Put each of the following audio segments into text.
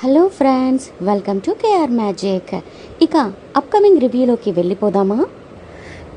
Hello friends welcome to KR magic ఇక upcoming రివ్యూలోకి వెళ్ళిపోదామా?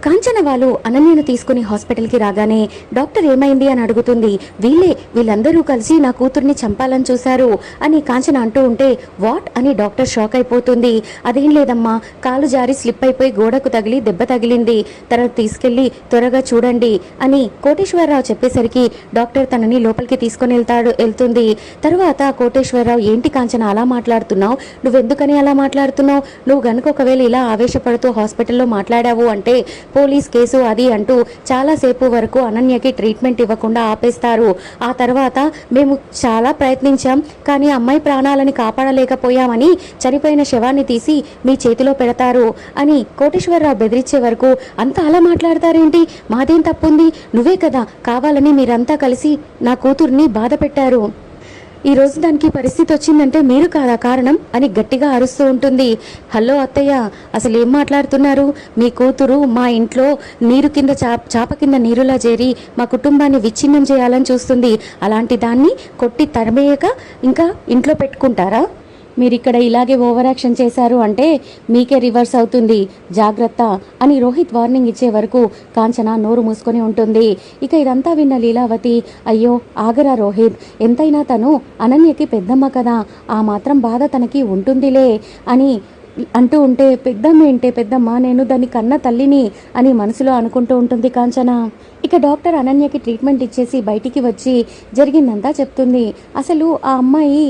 కాంచన వాళ్ళు అనన్యను తీసుకుని హాస్పిటల్కి రాగానే డాక్టర్ ఏమైంది అని అడుగుతుంది. వీళ్ళే వీళ్ళందరూ కలిసి నా కూతుర్ని చంపాలని చూశారు అని కాంచన అంటూ ఉంటే వాట్? అని డాక్టర్ షాక్ అయిపోతుంది. అదేం లేదమ్మా కాలు జారి స్లిప్ అయిపోయి గోడకు తగిలి దెబ్బ తగిలింది. తర్వాత తీసుకెళ్ళి త్వరగా చూడండి అని కోటేశ్వరరావు చెప్పేసరికి డాక్టర్ తనని లోపలికి తీసుకొని వెళ్తాడు వెళ్తుంది. తర్వాత కోటేశ్వరరావు ఏంటి కాంచన అలా మాట్లాడుతున్నావు? నువ్వెందుకని అలా మాట్లాడుతున్నావు? నువ్వు గనుక ఒకవేళ ఇలా ఆవేశపడుతూ హాస్పిటల్లో మాట్లాడావు అంటే పోలీస్ కేసు అది అంటూ చాలాసేపు వరకు అనన్యకి ట్రీట్మెంట్ ఇవ్వకుండా ఆపేస్తారు. ఆ తర్వాత మేము చాలా ప్రయత్నించాం కానీ అమ్మాయి ప్రాణాలని కాపాడలేకపోయామని చనిపోయిన శవాన్ని తీసి మీ చేతిలో పెడతారు అని కోటేశ్వరరావు బెదిరించే వరకు అంత అలా మాట్లాడతారేంటి? మాదేం తప్పుంది? నువ్వే కదా కావాలని మీరంతా కలిసి నా కూతుర్ని బాధ పెట్టారు ఈ రోజు దానికి పరిస్థితి వచ్చిందంటే మీరు కాదా కారణం అని గట్టిగా అరుస్తూ ఉంటుంది. హలో అత్తయ్య అసలు ఏం మాట్లాడుతున్నారు? మీ కూతురు మా ఇంట్లో నీరు కింద చాప చాప కింద నీరులా చేరి మా కుటుంబాన్ని విచ్ఛిన్నం చేయాలని చూస్తుంది. అలాంటి దాన్ని కొట్టి తరిమేయక ఇంకా ఇంట్లో పెట్టుకుంటారా? మీరు ఇక్కడ ఇలాగే ఓవర్ యాక్షన్ చేశారు అంటే మీకే రివర్స్ అవుతుంది. జాగ్రత్త అని రోహిత్ వార్నింగ్ ఇచ్చే వరకు కాంచన నోరు మూసుకొని ఉంటుంది. ఇక ఇదంతా విన్న లీలావతి అయ్యో ఆగరా రోహిత్. ఎంతైనా తను అనన్యకి పెద్దమ్మ కదా. ఆ మాత్రం బాధ తనకి ఉంటుందిలే అని అంటూ ఉంటే పెద్దమ్మ ఏంటే పెద్దమ్మ నేను దాని కన్న తల్లిని అని మనసులో అనుకుంటూ ఉంటుంది కాంచన. ఇక డాక్టర్ అనన్యకి ట్రీట్మెంట్ ఇచ్చేసి బయటికి వచ్చి జరిగిందంతా చెప్తుంది. అసలు ఆ అమ్మాయి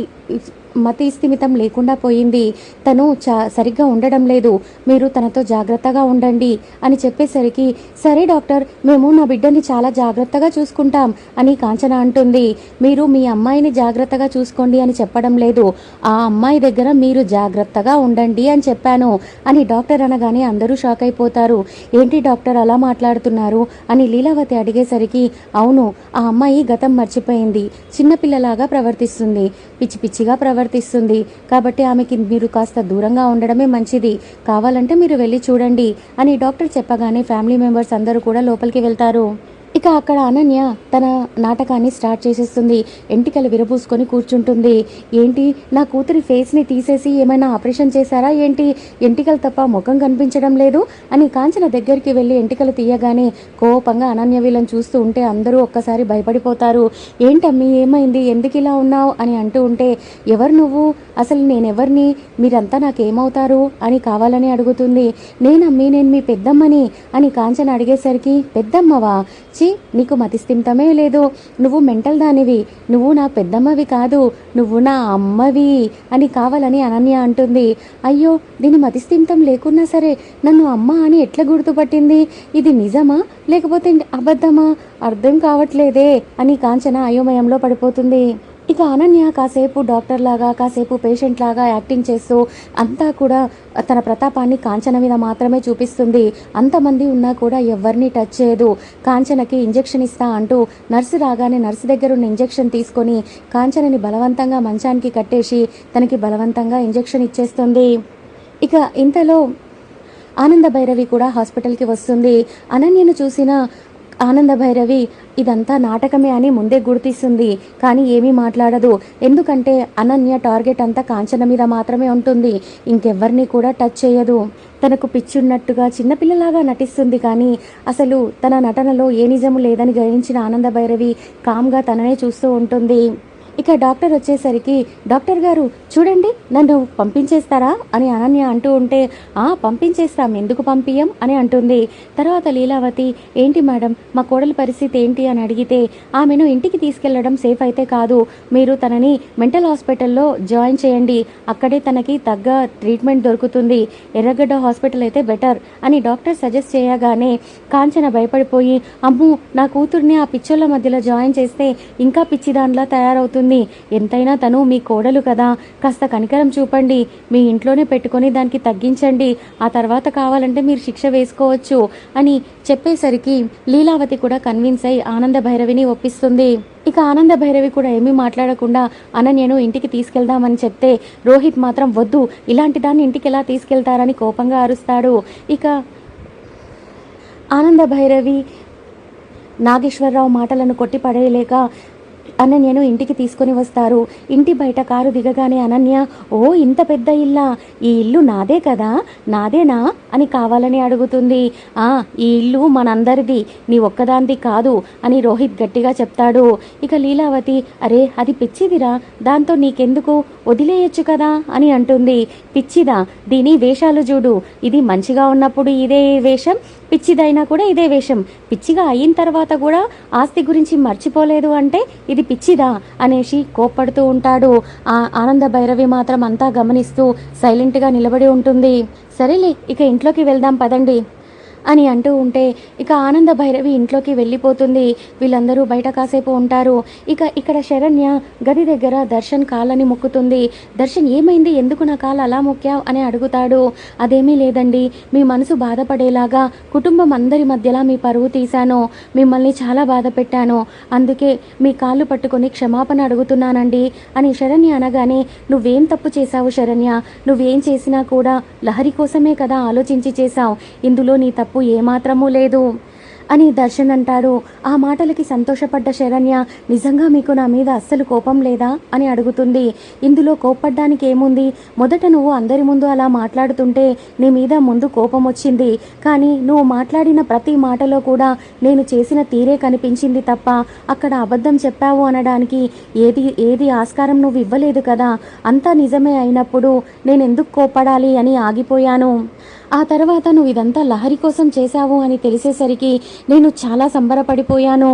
మతి స్థిమితం లేకుండా పోయింది. తను చా సరిగ్గా ఉండడం లేదు. మీరు తనతో జాగ్రత్తగా ఉండండి అని చెప్పేసరికి సరే డాక్టర్ మేము నా బిడ్డని చాలా జాగ్రత్తగా చూసుకుంటాం అని కాంచన అంటుంది. మీరు మీ అమ్మాయిని జాగ్రత్తగా చూసుకోండి అని చెప్పడం లేదు. ఆ అమ్మాయి దగ్గర మీరు జాగ్రత్తగా ఉండండి అని చెప్పాను అని డాక్టర్ అనగానే అందరూ షాక్ అయిపోతారు. ఏంటి డాక్టర్ అలా మాట్లాడుతున్నారు? అని లీలావతి అడిగేసరికి అవును ఆ అమ్మాయి గతం మర్చిపోయింది. చిన్నపిల్లలాగా ప్రవర్తిస్తుంది. పిచ్చి పిచ్చిగా ప్రవర్తిస్తుంది. కాబట్టి ఆమెకి మీరు కాస్త దూరంగా ఉండడమే మంచిది. కావాలంటే మీరు వెళ్ళి చూడండి అని డాక్టర్ చెప్పగానే ఫ్యామిలీ మెంబర్స్ అందరూ కూడా లోపలికి వెళ్తారు. ఇక అక్కడ అనన్య తన నాటకాన్ని స్టార్ట్ చేసేస్తుంది. ఎంటికలు విరబూసుకొని కూర్చుంటుంది. ఏంటి? నా కూతురి ఫేస్ని తీసేసి ఏమైనా ఆపరేషన్ చేశారా ఏంటి? ఎంటికలు తప్ప ముఖం కనిపించడం లేదు అని కాంచన దగ్గరికి వెళ్ళి ఎంటికలు తీయగానే కోపంగా అనన్య వీళ్ళని చూస్తూ ఉంటే అందరూ ఒక్కసారి భయపడిపోతారు. ఏంటమ్మీ? ఏమైంది? ఎందుకు ఇలా ఉన్నావు? అని అంటూ ఉంటే ఎవరు నువ్వు? అసలు నేనెవరిని? మీరంతా నాకేమవుతారు? అని కావాలని అడుగుతుంది. నేనమ్మీ నేను మీ పెద్దమ్మని అని కాంచన అడిగేసరికి పెద్దమ్మవా? చి నీకు మతిస్థిమితమే లేదు. నువ్వు మెంటల్ దానివి. నువ్వు నా పెద్దమ్మవి కాదు. నువ్వు నా అమ్మవి అని కావాలని అనన్య అంటుంది. అయ్యో దీని మతిస్థిమితం లేకున్నా సరే నన్ను అమ్మ అని ఎట్లా గుర్తుపట్టింది? ఇది నిజమా? లేకపోతే అబద్ధమా? అర్థం కావట్లేదే అని కాంచన అయోమయంలో పడిపోతుంది. ఇక అనన్య కాసేపు డాక్టర్ లాగా కాసేపు పేషెంట్ లాగా యాక్టింగ్ చేస్తూ అంతా కూడా తన ప్రతాపాన్ని కాంచన మీద మాత్రమే చూపిస్తుంది. అంతమంది ఉన్నా కూడా ఎవరిని టచ్ చేయదు. కాంచనకి ఇంజెక్షన్ ఇస్తా అంటూ నర్సు రాగానే నర్సు దగ్గర ఉన్న ఇంజెక్షన్ తీసుకొని కాంచనని బలవంతంగా మంచానికి కట్టేసి తనకి బలవంతంగా ఇంజెక్షన్ ఇచ్చేస్తుంది. ఇక ఇంతలో ఆనంద భైరవి కూడా హాస్పిటల్కి వస్తుంది. అనన్యను చూసిన ఆనంద భైరవి ఇదంతా నాటకమే అని ముందే గుర్తిస్తుంది. కానీ ఏమీ మాట్లాడదు. ఎందుకంటే అనన్య టార్గెట్ అంతా కాంచన మీద మాత్రమే ఉంటుంది. ఇంకెవ్వరిని కూడా టచ్ చేయదు. తనకు పిచ్చున్నట్టుగా చిన్నపిల్లలాగా నటిస్తుంది కానీ అసలు తన నటనలో ఏ నిజము లేదని గ్రహించిన ఆనంద భైరవి కామ్గా తననే చూస్తూ ఉంటుంది. ఇక డాక్టర్ వచ్చేసరికి డాక్టర్ గారు చూడండి నన్ను పంపించేస్తారా? అని అనన్య అంటూ ఉంటే ఆ పంపించేస్తాం ఎందుకు పంపియం అని అంటుంది. తర్వాత లీలావతి ఏంటి మేడం మా కోడలి పరిస్థితి ఏంటి? అని అడిగితే ఆమెను ఇంటికి తీసుకెళ్ళడం సేఫ్ అయితే కాదు. మీరు తనని మెంటల్ హాస్పిటల్లో జాయిన్ చేయండి. అక్కడే తనకి తగ్గ ట్రీట్మెంట్ దొరుకుతుంది. ఎర్రగడ్డ హాస్పిటల్ అయితే బెటర్ అని డాక్టర్ సజెస్ట్ చేయగానే కాంచన భయపడిపోయి అమ్ము నా కూతుర్ని ఆ పిచ్చోళ్ళ మధ్యలో జాయిన్ చేస్తే ఇంకా పిచ్చి దానిలా తయారవుతుంది. ఎంతైనా తను మీ కోడలు కదా. కాస్త కనికరం చూపండి. మీ ఇంట్లోనే పెట్టుకొని దానికి తగ్గించండి. ఆ తర్వాత కావాలంటే మీరు శిక్ష వేసుకోవచ్చు అని చెప్పేసరికి లీలావతి కూడా కన్విన్స్ అయి ఆనంద భైరవిని ఒప్పిస్తుంది. ఇక ఆనంద భైరవి కూడా ఏమీ మాట్లాడకుండా అనన్యను ఇంటికి తీసుకెళ్దామని చెప్తే రోహిత్ మాత్రం వద్దు. ఇలాంటి దాన్ని ఇంటికి ఎలా తీసుకెళ్తారని కోపంగా అరుస్తాడు. ఇక ఆనంద భైరవి నాగేశ్వరరావు మాటలను కొట్టిపడేయలేక అనన్యను ఇంటికి తీసుకొని వస్తారు. ఇంటి బయట కారు దిగగానే అనన్య ఓ ఇంత పెద్ద ఇల్లా? ఈ ఇల్లు నాదే కదా? నాదేనా? అని కావాలని అడుగుతుంది. ఆ ఈ ఇల్లు మనందరిది. నీ ఒక్కదాంది కాదు అని రోహిత్ గట్టిగా చెప్తాడు. ఇక లీలావతి అరే అది పిచ్చిదిరా. దాంతో నీకెందుకు? వదిలేయచ్చు కదా? అని అంటుంది. పిచ్చిదా దీని వేషాలు చూడు. ఇది మంచిగా ఉన్నప్పుడు ఇదే వేషం పిచ్చిదైనా కూడా ఇదే వేషం. పిచ్చిగా అయిన తర్వాత కూడా ఆస్తి గురించి మర్చిపోలేదు అంటే ఇది పిచ్చిదా అనేసి కోప్పడుతూ ఉంటాడు. ఆ ఆనంద భైరవి మాత్రం అంతా గమనిస్తూ సైలెంట్గా నిలబడి ఉంటుంది. సరేలే ఇక ఇంట్లోకి వెళ్దాం పదండి. అని అంటూ ఉంటే ఇక ఆనంద భైరవి ఇంట్లోకి వెళ్ళిపోతుంది. వీళ్ళందరూ బయట కాసేపు ఉంటారు. ఇక ఇక్కడ శరణ్య గది దగ్గర దర్శన్ కాళ్ళని మొక్కుతుంది. దర్శన్ ఏమైంది? ఎందుకు నా కాలు అలా మొక్కావు? అని అడుగుతాడు. అదేమీ లేదండి. మీ మనసు బాధపడేలాగా కుటుంబం అందరి మధ్యలా మీ పరువు తీశాను. మిమ్మల్ని చాలా బాధ పెట్టాను. అందుకే మీ కాళ్ళు పట్టుకొని క్షమాపణ అడుగుతున్నానండి అని శరణ్య అనగానే నువ్వేం తప్పు చేశావు శరణ్య? నువ్వేం చేసినా కూడా లహరి కోసమే కదా ఆలోచించి చేశావు? ఇందులో నీ తప్పు ఏమాత్రమూ లేదు. అని దర్శన్ అంటాడు ఆ మాటలకి సంతోషపడ్డ శరణ్య నిజంగా మీకు నా మీద అస్సలు కోపం లేదా? అని అడుగుతుంది. ఇందులో కోప్పడ్డానికి ఏముంది? మొదట నువ్వు అందరి ముందు అలా మాట్లాడుతుంటే నీ మీద ముందు కోపం వచ్చింది. కానీ నువ్వు మాట్లాడిన ప్రతి మాటలో కూడా నేను చేసిన తీరే కనిపించింది తప్ప అక్కడ అబద్ధం చెప్పావు అనడానికి ఏది ఏది ఆస్కారం నువ్వు ఇవ్వలేదు కదా? అంతా నిజమే అయినప్పుడు నేను ఎందుకు కోప్పడాలి అని ఆగిపోయాను. ఆ తర్వాత నువ్వు ఇదంతా లహరి కోసం చేశావు అని తెలిసేసరికి నేను చాలా సంబరపడిపోయాను.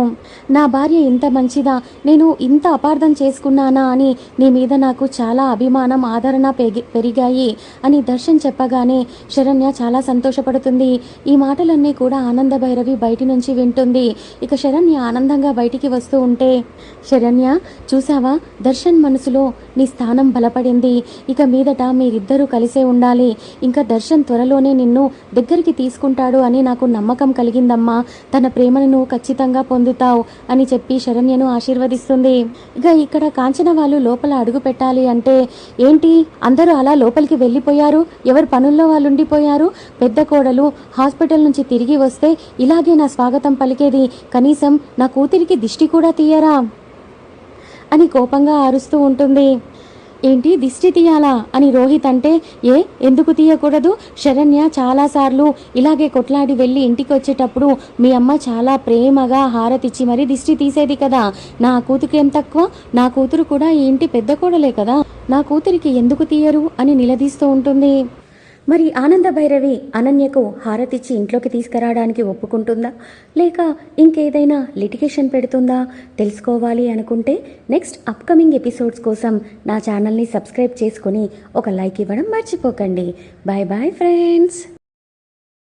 నా భార్య ఇంత మంచిదా? నేను ఇంత అపార్థం చేసుకున్నానా అని నీ మీద నాకు చాలా అభిమానం ఆదరణ పెరిగాయి అని దర్శన్ చెప్పగానే శరణ్య చాలా సంతోషపడుతుంది. ఈ మాటలన్నీ కూడా ఆనంద భైరవి బయటి నుంచి వింటుంది. ఇక శరణ్య ఆనందంగా బయటికి వస్తూ ఉంటే శరణ్య చూసావా దర్శన్ మనసులో నీ స్థానం బలపడింది. ఇక మీదట మీరిద్దరూ కలిసే ఉండాలి. ఇంకా దర్శన్ త్వరలోనే నిన్ను దగ్గరికి తీసుకుంటాడు అని నాకు నమ్మకం కలిగిందమ్మా. తన ప్రేమను నువ్వు ఖచ్చితంగా పొందుతావు అని చెప్పి శరణ్యను ఆశీర్వదిస్తుంది. ఇక ఇక్కడ కాంచన వాళ్ళు లోపల అడుగు పెట్టాలి అంటే ఏంటి? అందరూ అలా లోపలికి వెళ్ళిపోయారు? ఎవరు పనుల్లో వాళ్ళు ఉండిపోయారు పెద్ద కోడలు హాస్పిటల్ నుంచి తిరిగి వస్తే ఇలాగే నా స్వాగతం పలికేది. కనీసం నా కూతురికి దిష్టి కూడా తీయరా? అని కోపంగా అరుస్తూ ఉంటుంది. ఏంటి దిష్టి తీయాలా అని రోహిత్ అంటే ఏ ఎందుకు తీయకూడదు? శరణ్య చాలాసార్లు ఇలాగే కొట్లాడి వెళ్ళి ఇంటికి వచ్చేటప్పుడు మీ అమ్మ చాలా ప్రేమగా హారతిచ్చి మరీ దిష్టి తీసేది కదా. నా కూతురికి ఏం తక్కువ? నా కూతురు కూడా ఈ ఇంటి పెద్ద కోడలే కదా. నా కూతురికి ఎందుకు తీయరు అని నిలదీస్తూ ఉంటుంది. మరి ఆనంద భైరవి అనన్యకు హారతిచ్చి ఇంట్లోకి తీసుకురావడానికి ఒప్పుకుంటుందా? లేక ఇంకేదైనా లిటిగేషన్ పెడుతుందా? తెలుసుకోవాలి అనుకుంటే నెక్స్ట్ అప్కమింగ్ ఎపిసోడ్స్ కోసం నా ఛానల్ని సబ్స్క్రైబ్ చేసుకొని ఒక లైక్ ఇవ్వడం మర్చిపోకండి. Bye bye friends.